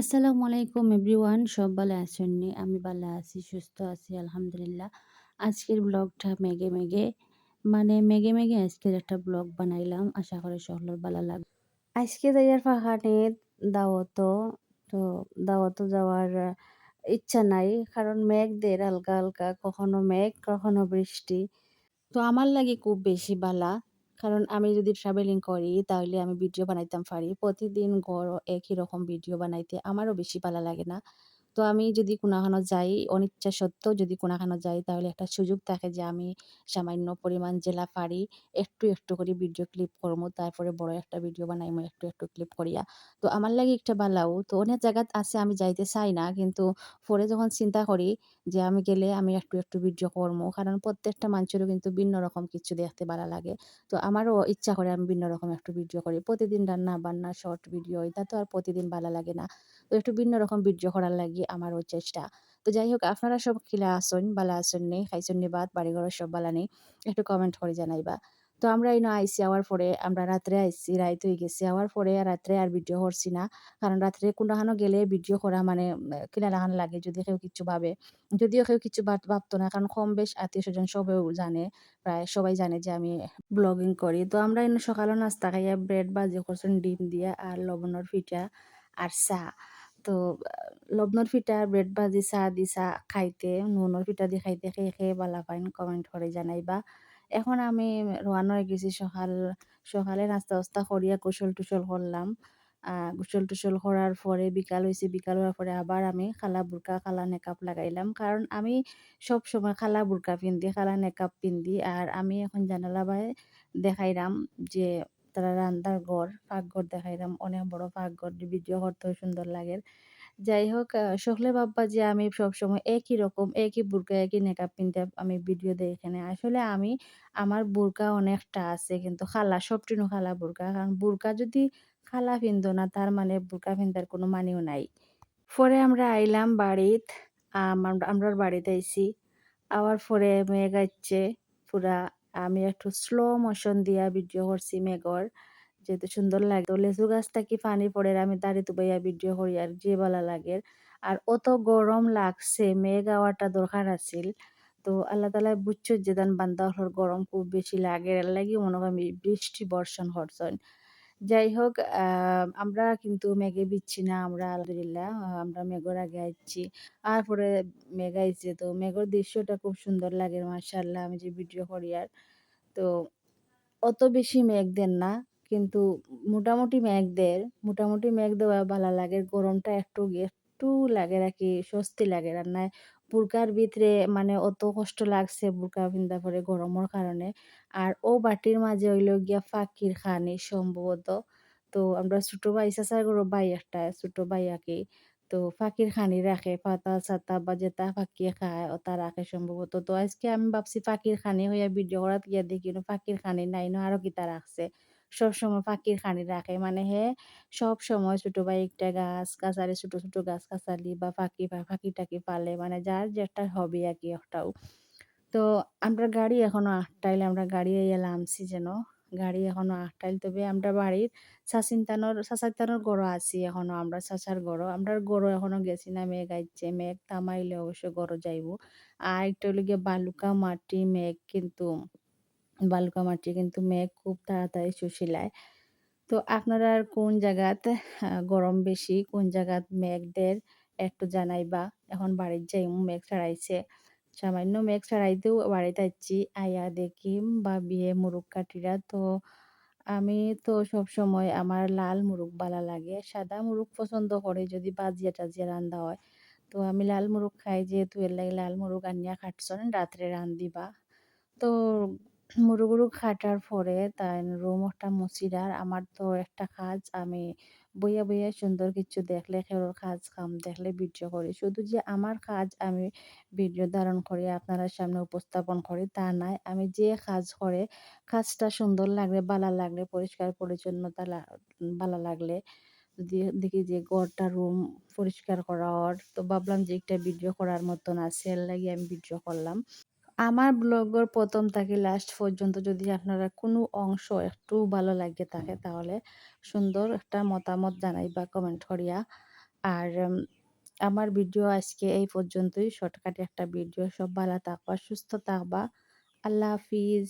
আসসালামু আলাইকুম এভরিওয়ান, সব ভালো আছেন? আমি ভালো আছি, সুস্থ আছি, আলহামদুলিল্লাহ। আজকের ব্লগটা মেঘে মেঘে মানে মেঘে মেঘে আজকের একটা ব্লগ বানাইলাম। আশা করি সকলের ভালো লাগবে আজকে যাইয়ার ফাঁকানে দাওয়াত, তো দাওয়াত যাওয়ার ইচ্ছা নাই, কারণ মেঘ দের হালকা হালকা কখনো মেঘ, কখনো বৃষ্টি। তো আমার লাগে খুব বেশি বালা। কারণ আমি যদি ট্রাভেলিং করি, তাহলে আমি ভিডিও বানাইতাম পারি প্রতিদিন গড় একই রকম ভিডিও বানাইতে আমারও বেশি ভালো লাগে না। তো আমি যদি কোনোখানো যাই, অনিচ্ছা সত্ত্বেও যদি কোনোখানো যাই, তাহলে একটা সুযোগ থাকে যে আমি সামান্য পরিমাণ জেলা পারি একটু একটু করে ভিডিও ক্লিপ করব, তারপরে বড় একটা ভিডিও বানাইমু একটু একটু ক্লিপ করিয়া। তো আমার লাগে একটা বালাও, তো অনেক জায়গাত আছে আমি যাইতে চাই না, কিন্তু পরে যখন চিন্তা করি যে আমি গেলে আমি একটু একটু ভিডিও করব, কারণ প্রত্যেকটা মানুষেরও কিন্তু ভিন্ন রকম কিছু দেখতে ভালো লাগে। তো আমারও ইচ্ছা করে আমি ভিন্ন রকম একটু ভিডিও করি। প্রতিদিন রান্না বান্না শর্ট ভিডিও এটা তো আর প্রতিদিন ভালো লাগে না। তো একটু ভিন্ন রকম ভিডিও করার লাগি আমারও চেষ্টা। তো যাই হোক আপনারা সব খিলা আসুন, বালা আসুন নেই খাইছেন নি বাদ বাড়ি ঘরের সব বালা নেই, একটু কমেন্ট করে জানাইবা। তো আমরা এই আইসি আওয়ার পরে, আমরা রাত্রে আইসি, রাইত হয়ে গেছি। আওয়ার পরে রাত্রে আর ভিডিও করছি না, কারণ রাত্রে কোনটাখানো গেলে ভিডিও করা মানে কিনা লাগান লাগে যদি কেউ কিছু ভাবে। যদিও কেউ কিছু ভাব- ভাবতো না, কারণ কম বেশ আত্মীয় স্বজন সবেও জানে, প্রায় সবাই জানে যে আমি ব্লগিং করি। তো আমরা এনে সকালে নাস্তা খাইয়া ব্রেড ভাজি করছেন ডিম দিয়া আর লবণের পিঠা আর চা। তো লবণের পিঠা ব্রেড ভাজি চা দি চা খাইতে নুনের পিঠা দি খাইতে খেয়ে খেয়ে বালা পাইন কমেন্ট করে জানাইবা। এখন আমি রওনা হয়ে গেছি সকাল সকালে নাস্তা টাস্তা করিয়া গোসল টুসল করলাম গোসল টুসল করার পরে বিকাল হয়েছে বিকাল হওয়ার পরে আবার আমি খালা বুরকা খালা নেকাপ লাগাইলাম কারণ আমি সব সময় খালা বুরকা পিন্দি খালা নেকাপ পিন্দি আর আমি এখন জানালা বাই দেখাইলাম যে তারা রান্দার ঘর, পাকঘর দেখাইলাম। অনেক বড় পাকঘর, ভিডিও করতেও সুন্দর লাগে। যাই হোক সকলে ভাববা যে আমি সবসময় একই রকম, একই বুর্কা, একই মেকআপ পিনতে আমি ভিডিও দেই এখানে। আসলে আমি, আমার বুরকা অনেকটা আছে, কিন্তু খালা সবটিনু খালা বুরকা। কারণ বুরকা যদি খালা পিনতো না, তার মানে বুর্কা পিন্তার কোনো মানেও নাই। পরে আমরা আইলাম বাড়িত, আম, আমরা বাড়িতে আইছি। আওয়ার পরে মেঘ আইচ্ছে পুরা আমি একটু স্লো মোশন দিয়া ভিডিও করছি মেঘর। যেহেতু সুন্দর লাগে। তো লেচু গাছ থাকি পানি পড়ে আমি দাঁড়িয়ে তুবাইয়া ভিডিও করি আর যে বলা লাগে। আর অত গরম লাগছে, মেঘ আওয়াটা দরকার আছিল। তো আল্লাহ তালা বুঝছ যে দান বান্দা হলোর গরম খুব বেশি লাগে। লাগে মনে হয় বৃষ্টি বর্ষণ হরছন যাই হোক আমরা কিন্তু মেঘে বিচ্ছি না আমরা আলহামদুলিল্লাহ আমরা মেঘর আগে আইছি। আর পরে মেঘ আইছে, তো মেঘর দৃশ্যটা খুব সুন্দর লাগে মার্শাল্লাহ আমি যে ভিডিও করি আর। তো অত বেশি মেঘ দেন না, কিন্তু মোটামুটি মেঘ দেয়, মোটামুটি মেঘ দেওয়া ভালো লাগে, গরমটা একটু একটু লাগে আর কি, স্বস্তি লাগে রান্নায়। বুরকার ভিতরে মানে অত কষ্ট লাগছে বুরকা পিন্ধা পরে গরমের কারণে। আর ও বাটির মাঝে হইল গিয়া ফাঁকির খানি সম্ভবত। তো আমরা ছোট ভাই চাচার গরো ভাই একটা, ছোট ভাই আর কি তো ফাঁকির খানি রাখে, পাতা ছাতা বা যেটা ফাঁকিয়ে খায় ওটা রাখে সম্ভবত। তো আজকে আমি ভাবছি ফাঁকির খানি হইয়া ভিডিও করাত গিয়া দেখি ফাঁকির খানি নাই, না আরও কিতা রাখছে। সবসময় ফাঁকির খানি রাখে। মানে হে, সব সময় ছোট ভাই একটা গাছ গাছালি ছোট ছোট গাছ গাছালি বা বা ফাঁকি টাকি পালে। মানে যার যেটা হবে আর কি একটাও। তো আমরা গাড়ি এখনও আটটাইলে আমরা গাড়ি এলাম নামছি যেন। গাড়ি এখনও আটটাইল। তবে আমরা বাড়ির চাচিনতানোর চাচাইতানোর গড় আছি এখনও আমরা চাচার গড় আমরা গড় এখনও গেছি না, মেঘ আইছে। মেঘ থামাইলে অবশ্য গড় যাইব। আর একটা হলো গিয়ে বালুকা মাটি মেঘ কিন্তু বালুকা মাটি কিন্তু মেঘ খুব তাড়াতাড়ি শুষিলায়। তো আপনারা কোন জায়গাত গরম বেশি, কোন জায়গাত মেঘদের একটু জানাইবা এখন বাড়ির যাইমু মেঘ ছাড়াইছে, সামান্য মেঘ ছাড়াইতেও বাড়িতে আইছি আইয়া দেখি বা বিয়ে মুরুগ কাঠিরা তো আমি তো সব সময় আমার লাল মুরুগ ভালো লাগে, সাদা মুরুগ পছন্দ করে যদি বাজিয়া টাজিয়া রান্দা হয়। তো আমি লাল মুরুগ খাই, যেহেতু এর লাগে লাল মুরুগ আনিয়া খাটছন, রাত্রে রান্দিবা তো মুরুগুরু খাটার পরে তাই রুম একটা মুছিদার আমার তো একটা কাজ, আমি বইয়া বইয়া সুন্দর কিছু দেখলে, খেরোর কাজ কাম দেখলে ভিডিও করি। শুধু যে আমার কাজ আমি ভিডিও ধারণ করি, আপনারা সামনে উপস্থাপন করি, তা নাই। আমি যে কাজ করে, কাজটা সুন্দর লাগলে, ভালো লাগলে, পরিষ্কার পরিচ্ছন্নতা ভালো লাগলে দেখি যে ঘরটা রুম পরিষ্কার করা তো ভাবলাম যে একটা ভিডিও করার মতন আছে, এর লাগে আমি ভিডিও করলাম। আমার ব্লগের প্রথম থেকে লাস্ট পর্যন্ত যদি আপনারা কোনো অংশ একটু ভালো লাগে থাকে তাহলে সুন্দর একটা মতামত জানাই বা কমেন্ট করিয়া। আর আমার ভিডিও আজকে এই পর্যন্তই। শর্টকাটে একটা ভিডিও সব ভালো থাকবা, সুস্থ থাকবা। আল্লাহ হাফিজ।